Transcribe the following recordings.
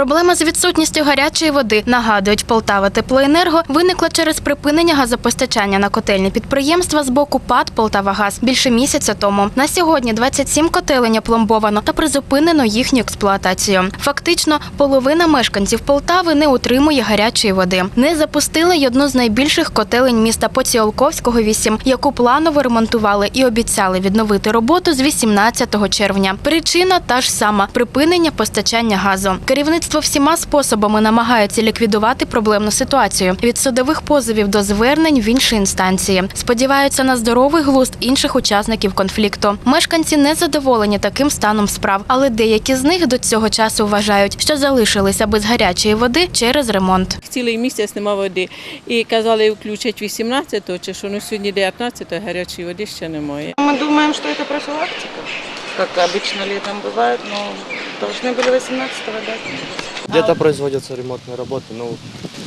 Проблема з відсутністю гарячої води, нагадують Полтава Теплоенерго, виникла через припинення газопостачання на котельні підприємства з боку ПАД «Полтавагаз» більше місяця тому. На сьогодні 27 котелень опломбовано та призупинено їхню експлуатацію. Фактично, половина мешканців Полтави не утримує гарячої води. Не запустили й одну з найбільших котелень міста Поціолковського 8, яку планово ремонтували і обіцяли відновити роботу з 18 червня. Причина та ж сама припинення постачання газу. Керівництво всіма способами намагається ліквідувати проблемну ситуацію від судових позовів до звернень в інші інстанції. Сподіваються на здоровий глузд інших учасників конфлікту. Мешканці не задоволені таким станом справ, але деякі з них до цього часу вважають, що залишилися без гарячої води через ремонт. Цілий місяць нема води. І казали, включать 18-го, чи що ну сьогодні 19-го, гарячої води ще немає. Мы думаем, что это профилактика, как обычно летом бывает, но должны были 18-го дать. Где-то производятся ремонтные работы, но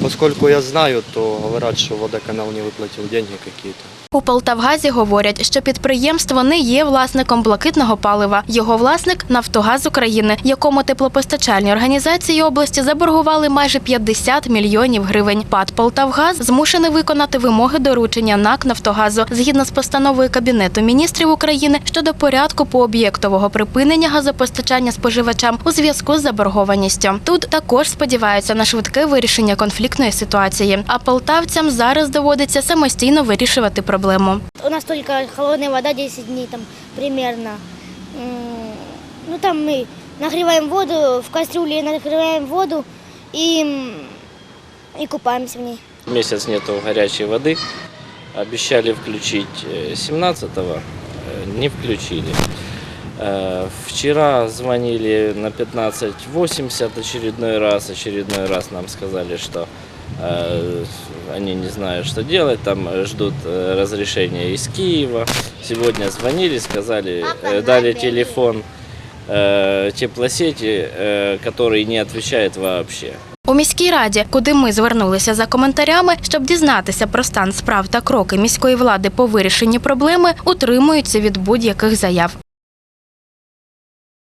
поскольку я знаю, то говорят, что водоканал не выплатил деньги какие-то. У Полтавгазі говорять, що підприємство не є власником блакитного палива. Його власник Нафтогаз України, якому теплопостачальні організації області заборгували майже 50 мільйонів гривень. ПАД Полтавгаз змушений виконати вимоги доручення НАК Нафтогазу згідно з постановою Кабінету міністрів України щодо порядку пооб'єктового припинення газопостачання споживачам у зв'язку з заборгованістю. Тут також сподіваються на швидке вирішення конфліктної ситуації. А полтавцям зараз доводиться самостійно вирішувати проблему. У нас только холодная вода 10 дней там примерно. М, Ну там мы нагреваем воду, в кастрюле нагреваем воду и, м, и купаемся в ней. Месяц нету горячей воды. Обещали включить э, 17-го, э, не включили. Э, Вчера звонили на 15.80 очередной раз. Очередной раз нам сказали, что э, они не знают, что делать. Там э, ждут э, разрешения из Киева. Сегодня звонили, сказали, э, дали телефон э, теплосети, э, который не отвечает вообще. У міській раді, куди ми звернулися за коментарями, щоб дізнатися про стан справ та кроки міської влади по вирішенні проблеми, утримуються від будь-яких заяв.